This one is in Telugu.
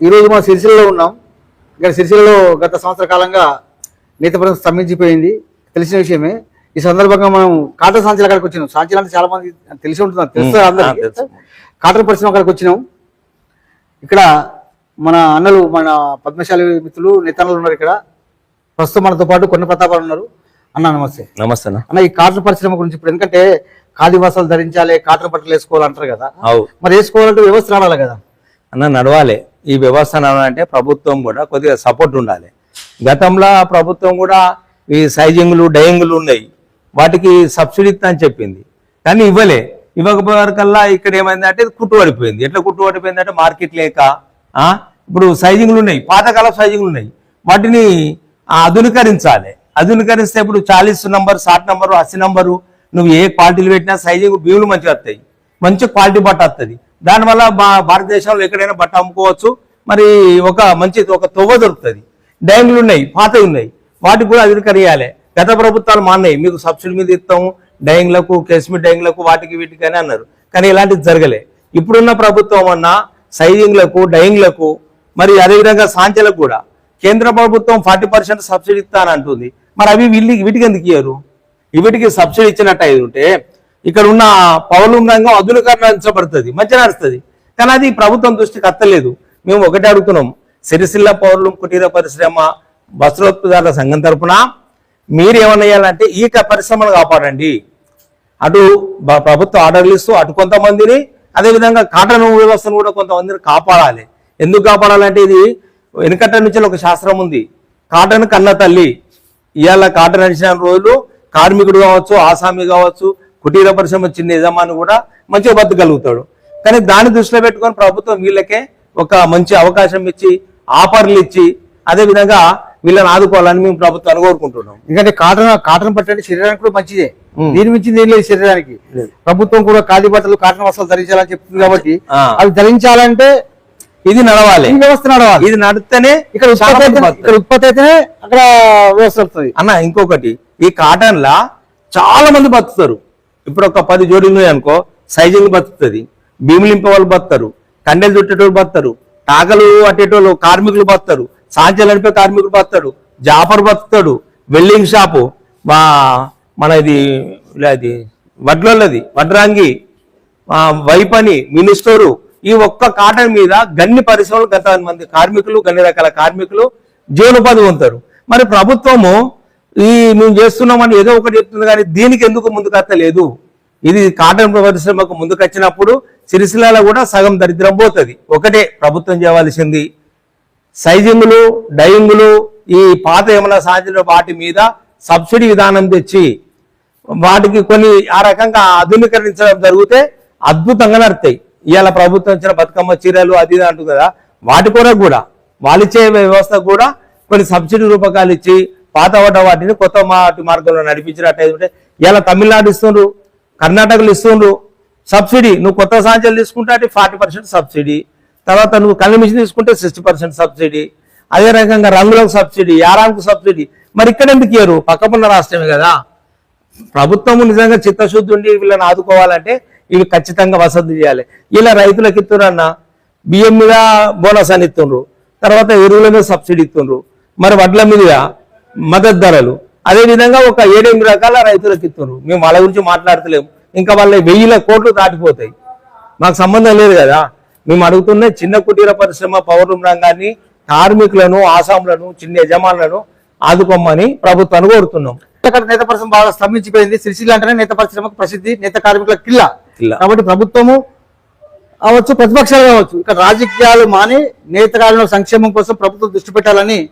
ఈరోజు మనం సిరిసిల్లలో ఉన్నాం. ఇక్కడ సిరిసిల్లలో గత సంవత్సర కాలంగా నేత పరిశ్రమ స్తంభించిపోయింది. తెలిసిన విషయమే. ఈ సందర్భంగా మనం కాటన్ సాంచల అక్కడికి వచ్చినాం. సాంచలు అంటే చాలా మంది తెలిసి ఉంటుంది తెలుసు అందరికీ. కాటన్ పరిశ్రమ అక్కడికి వచ్చినాం. ఇక్కడ మన అన్నలు మన పద్మశాలి మిత్రులు నేతన్నలు ఉన్నారు ఇక్కడ. ప్రస్తుతం మనతో పాటు కొన్న ప్రతాపాలు ఉన్నారు. అన్న నమస్తే. నమస్తే అన్న. అన్న ఈ కాటన్ పరిశ్రమ గురించి ఇప్పుడు ఎందుకంటే ఖాదీ వస్త్రాలు ధరించాలి కాటన్ బట్టలు వేసుకోవాలంటారు కదా. అవు మరి వేసుకోవాలంటే వ్యవస్థ రావాలి కదా. అన్న నడవాలి. ఈ వ్యవస్థను అంటే ప్రభుత్వం కూడా కొద్దిగా సపోర్ట్ ఉండాలి. గతంలో ప్రభుత్వం కూడా ఈ సైజింగ్లు డయింగ్లు ఉన్నాయి. వాటికి సబ్సిడీ ఇస్తా అని చెప్పింది. కానీ ఇవ్వలే. ఇవ్వకపోయేకల్లా ఇక్కడ ఏమైందంటే కుట్టు కుట్టుబడిపోయింది. ఎట్లా కుట్టుబడిపోయింది అంటే మార్కెట్ లేక ఇప్పుడు సైజింగ్లు ఉన్నాయి. పాతకాల సైజింగ్లు ఉన్నాయి. వాటిని ఆధునీకరించాలి. ఆధునీకరిస్తే ఇప్పుడు చాలీస్ నంబర్ సాట్ నంబరు అస్సీ నంబరు నువ్వు ఏ క్వాలిటీలు పెట్టినా సైజింగ్ బీవులు మంచిగా వస్తాయి. మంచి క్వాలిటీ బట్ట వస్తుంది దానివల్ల మా భారతదేశంలో ఎక్కడైనా బట్ట అమ్ముకోవచ్చు. మరి ఒక మంచి ఒక తొవ్వ దొరుకుతుంది. డైంగ్లు ఉన్నాయి పాతవి ఉన్నాయి. వాటికి కూడా అధికరియాలి. గత ప్రభుత్వాలు మాన్నాయి మీకు సబ్సిడీ మీద ఇస్తాము డైంగ్లకు కేస్మిట్ డైంగ్లకు వాటికి వీటికి అని అన్నారు. కానీ ఇలాంటిది జరగలే. ఇప్పుడున్న ప్రభుత్వం అన్న సైజింగ్లకు డైంగ్లకు మరి అదేవిధంగా సాంచలకు కూడా కేంద్ర ప్రభుత్వం ఫార్టీ పర్సెంట్ సబ్సిడీ ఇస్తానంటుంది. మరి అవి వీళ్ళకి వీటికి ఎందుకు ఇయ్యరు? వీటికి సబ్సిడీ ఇచ్చినట్టు అయితే ఉంటే ఇక్కడ ఉన్న పౌరుల రంగం అధునీకరించబడుతుంది మంచిగా నడుస్తుంది కానీ అది ప్రభుత్వం దృష్టికి అత్తలేదు. మేము ఒకటే అడుగుతున్నాం. సిరిసిల్ల పౌరులు కుటీర పరిశ్రమ వస్త్రోత్పదారుల సంఘం తరఫున మీరు ఏమన్నా చేయాలంటే ఈ పరిశ్రమను కాపాడండి. అటు ప్రభుత్వం ప్రభుత్వ ఆర్డర్లు ఇస్తూ అటు కొంతమందిని అదేవిధంగా కాటన్ వ్యవస్థను కూడా కొంతమందిని కాపాడాలి. ఎందుకు కాపాడాలంటే ఇది వెనుకట నుంచి ఒక శాస్త్రం ఉంది. కాటన్ కన్న తల్లి. ఇవాళ కాటన్ నడిచిన రోజులు కార్మికుడు కావచ్చు ఆసామి కావచ్చు కుటీర పరిశ్రమ చిన్న యజమాని కూడా మంచిగా బతకగలుగుతాడు. కానీ దాన్ని దృష్టిలో పెట్టుకొని ప్రభుత్వం వీళ్ళకే ఒక మంచి అవకాశం ఇచ్చి ఆఫర్లు ఇచ్చి అదే విధంగా వీళ్ళని ఆదుకోవాలని మేము ప్రభుత్వాన్ని కోరుకుంటున్నాం. ఎందుకంటే కాటన్ కాటన్ అంటే శరీరానికి కూడా మంచిదే. దీని మించింది ఏం లేదు శరీరానికి. ప్రభుత్వం కూడా ఖాదీ బట్టలు కాటన్ వస్త్రాలు ధరించాలని చెప్తుంది కాబట్టి. అవి ధరించాలంటే ఇది నడవాలి. వ్యవస్థ నడవాలి. ఇది నడిస్తేనే ఇక్కడ. ఇక్కడ ఉత్పత్తి అయితేనే అక్కడ వ్యవస్థ వస్తుంది అన్న ఇంకొకటి ఈ కాటన్ లా చాలా మంది బతుకుతారు. ఇప్పుడు ఒక పది జోడీలు ఉన్నాయి అనుకో సైజింగ్ బతుకుతుంది. భీములు ఇంపే వాళ్ళు బతారు కండెలు చుట్టేటోళ్ళు బతారు టాకలు అట్టేటోళ్ళు కార్మికులు బతారు సాంచలు నడిపే కార్మికులు బతాడు జాఫర్ బతుకుతాడు వెల్డింగ్ షాపు మా మన ఇది ఇది వడ్లది వడ్రాంగి వైపని మినిస్టరు ఈ ఒక్క కాటన్ మీద గన్ని పరిశ్రమలు గత మంది కార్మికులు గన్ని రకాల కార్మికులు జీవనోపాధి పొందుతారు. మరి ప్రభుత్వము ఈ మేము చేస్తున్నామని ఏదో ఒకటి చెప్తుంది కానీ దీనికి ఎందుకు ముందుకు ఇది కాటన్ పరిశ్రమకు ముందుకొచ్చినప్పుడు సిరిసిల్లలో కూడా సగం దరిద్రం పోతుంది. ఒకటే ప్రభుత్వం చేయవలసింది. సైజింగులు డయింగులు ఈ పాత ఏమైనా సాధించిన వాటి మీద సబ్సిడీ విధానం తెచ్చి వాటికి కొన్ని ఆ రకంగా ఆధునీకరించడం జరిగితే అద్భుతంగా నడుతాయి. ఇవాళ ప్రభుత్వం ఇచ్చిన బతుకమ్మ చీరలు అది ఇది అంటుంది కదా వాటి కొరకు కూడా వాళ్ళిచ్చే వ్యవస్థ కూడా కొన్ని సబ్సిడీ రూపకాలు ఇచ్చి పాత పడ్డ వాటిని కొత్త మాటి మార్గంలో నడిపించినట్టు ఇలా తమిళనాడు ఇస్తుండ్రు కర్ణాటకలు ఇస్తుండ్రు సబ్సిడీ. నువ్వు కొత్త సాంచలు తీసుకుంటే అంటే ఫార్టీ పర్సెంట్ సబ్సిడీ. తర్వాత నువ్వు కళ్ళ మిషన్ తీసుకుంటే సిక్స్టీ పర్సెంట్ సబ్సిడీ. అదే రకంగా రంగులకు సబ్సిడీ యారాంకు సబ్సిడీ. మరి ఇక్కడ ఎందుకు ఇయ్యరు? పక్కపున్న రాష్ట్రమే కదా. ప్రభుత్వం నిజంగా చిత్తశుద్ధి ఉండి వీళ్ళని ఆదుకోవాలంటే ఇవి ఖచ్చితంగా వసతి చేయాలి. ఇలా రైతులకు ఇస్తున్న బియ్యం మీద బోనస్ అని ఇస్తుండ్రు. తర్వాత ఎరువుల మీద సబ్సిడీ ఇస్తుండ్రు. మరి వడ్ల మీద మద్దతు ధరలు. అదే విధంగా ఒక ఏడెనిమిది రకాల రైతులకు ఇస్తుండ్రు మేము వాళ్ళ గురించి మాట్లాడతలేము ఇంకా వాళ్ళ వెయ్యిల కోట్లు దాటిపోతాయి. మాకు సంబంధం లేదు కదా. మేము అడుగుతున్న చిన్న కుటీర పరిశ్రమ పౌర రంగాన్ని కార్మికులను ఆసాములను చిన్న యజమానులను ఆదుకోమని ప్రభుత్వాన్ని కోరుతున్నాం. నేత పరిశ్రమ బాగా స్తంభించిపోయింది. సిరిసిల్ల అంటేనే నేత పరిశ్రమకు ప్రసిద్ధి నేత కార్మికుల కిల్ల. కిల్ల. కాబట్టి ప్రభుత్వము అవచ్చు ప్రతిపక్షాలు కావచ్చు ఇక్కడ రాజకీయాలు మాని నేత కార్మికుల సంక్షేమం కోసం ప్రభుత్వం దృష్టి పెట్టాలని